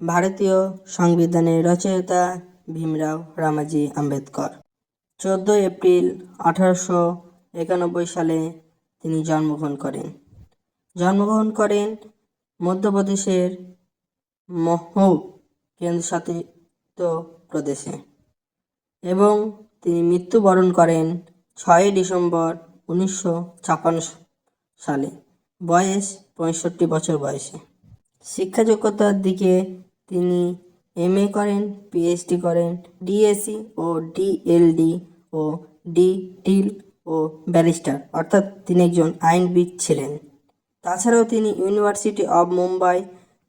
ভারতীয় সংবিধানের রচয়িতা ভীমরাও রামাজি আম্বেদকর। চোদ্দোই এপ্রিল আঠারোশো একানব্বই সালে তিনি জন্মগ্রহণ করেন। জন্মগ্রহণ করেন মধ্যপ্রদেশের মহু কেন্দ্রশাসিত প্রদেশে এবং তিনি মৃত্যুবরণ করেন ছয়ই ডিসেম্বর উনিশশো ছাপ্পান্ন সালে। বয়স পঁয়ষট্টি বছর বয়সে। শিক্ষাযোগ্যতার দিকে তিনি এমএ করেন পিএইচডি করেন ডিএসসি ও ডিএলডি ও ডিটিল ও ব্যারিস্টার। অর্থাৎ তিনি একজন আইনবিদ ছিলেন। তাছাড়াও তিনি university of Mumbai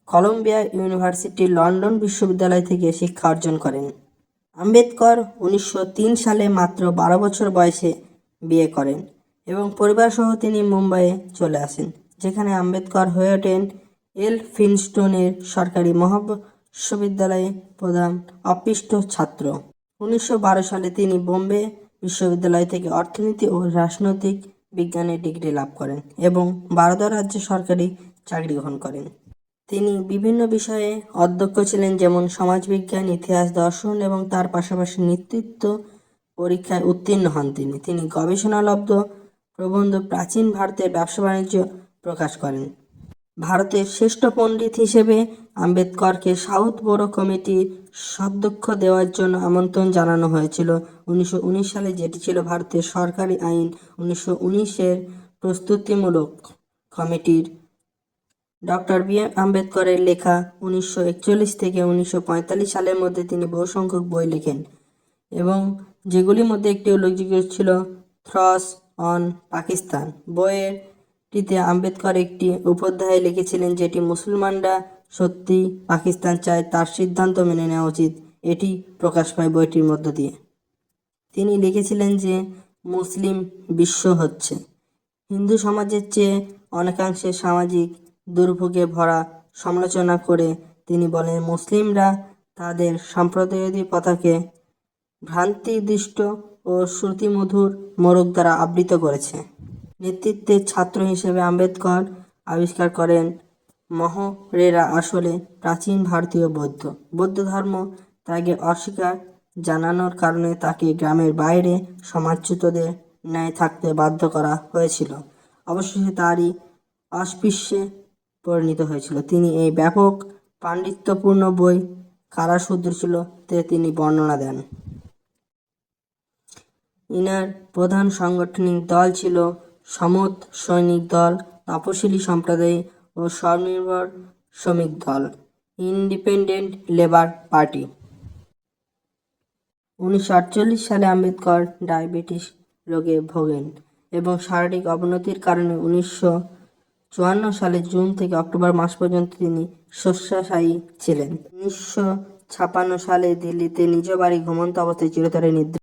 Columbia university London বিশ্ববিদ্যালয় থেকে শিক্ষা অর্জন করেন। আম্বেদকর উনিশশো তিন সালে মাত্র বারো বছর বয়সে বিয়ে করেন এবং পরিবারসহ তিনি মুম্বাইয়ে চলে আসেন, যেখানে আম্বেদকর হয়ে ওঠেন এল ফিনস্টোনের সরকারি মহাবিশ্ববিদ্যালয়ে প্রধান অপিষ্ট ছাত্র। উনিশশো বারো সালে তিনি বোম্বে বিশ্ববিদ্যালয় থেকে অর্থনীতি ও রাজনৈতিক বিজ্ঞানে ডিগ্রি লাভ করেন এবং ভারত রাজ্য সরকারি চাকরি গ্রহণ করেন। তিনি বিভিন্ন বিষয়ে অধ্যক্ষ ছিলেন, যেমন সমাজবিজ্ঞান, ইতিহাস, দর্শন এবং তার পাশাপাশি নেতৃত্ব পরীক্ষায় উত্তীর্ণ হন তিনি। তিনি গবেষণালব্ধ প্রবন্ধ প্রাচীন ভারতের ব্যবসা বাণিজ্য প্রকাশ করেন। ভারতের শ্রেষ্ঠ পণ্ডিত হিসেবে আম্বেদকরকে সাউথ বোরো কমিটির সদক্ষ দেওয়ার জন্য আমন্ত্রণ জানানো হয়েছিল। উনিশশো উনিশ সালে যেটি ছিল ভারতের সরকারি আইন, উনিশশো উনিশের প্রস্তুতিমূলক কমিটির ডক্টর বি. এম. আম্বেদকরের লেখা উনিশশো একচল্লিশ থেকে উনিশশো পঁয়তাল্লিশ সালের মধ্যে তিনি বহু সংখ্যক বই লেখেন এবং যেগুলির মধ্যে একটি উল্লেখযোগ্য ছিল থ্রস অন পাকিস্তান। বইয়েরটিতে আম্বেদকর একটি উপাধ্যায় লিখেছিলেন যেটি মুসলমানরা সত্যি পাকিস্তান চায় তার সিদ্ধান্ত মেনে নেওয়া উচিত। এটি প্রকাশ পায় বইটির মধ্য দিয়ে। তিনি লিখেছিলেন যে, মুসলিম বিশ্ব হচ্ছে। হিন্দু সমাজের চেয়ে অনেকাংশে সামাজিক দুর্ভোগে ভরা সমালোচনা করে তিনি বলেন, মুসলিমরা তাদের সম্প্রদায়াধিপতাকে ভ্রান্তিদৃষ্ট ও শ্রুতিমধুর মোরগ দ্বারা আবৃত করেছে। নেতৃত্বের ছাত্র হিসেবে আম্বেদকর আবিষ্কার করেন মহরেরা আসলে প্রাচীন ভারতীয় বৌদ্ধ। বৌদ্ধ ধর্ম তাকে অস্বীকার জানানোর কারণে তাকে গ্রামের বাইরে সমাজচ্যুতদের ন্যায় থাকতে বাধ্য করা হয়েছিল। অবশেষে তারই অস্পৃশ্যে পরিণত হয়েছিল। তিনি এই ব্যাপক পাণ্ডিত্যপূর্ণ বই কারা শূদ্র ছিল তে তিনি বর্ণনা দেন। ইনার প্রধান সাংগঠনিক দল ছিল সমত সৈনিক দল, তপশিলি সম্প্রদায় ও স্বনির্ভর শ্রমিক দল, ইন্ডিপেন্ডেন্ট লেবার পার্টি। উনিশশো আটচল্লিশ সালে আম্বেদকর ডায়াবেটিস রোগে ভোগেন এবং শারীরিক অবনতির কারণে উনিশশো চুয়ান্ন সালে জুন থেকে অক্টোবর মাস পর্যন্ত তিনি শয্যাশায়ী ছিলেন। উনিশশো ছাপান্ন সালে দিল্লিতে নিজ বাড়ি ঘুমন্ত অবস্থায় চিরতরে নিদ্রা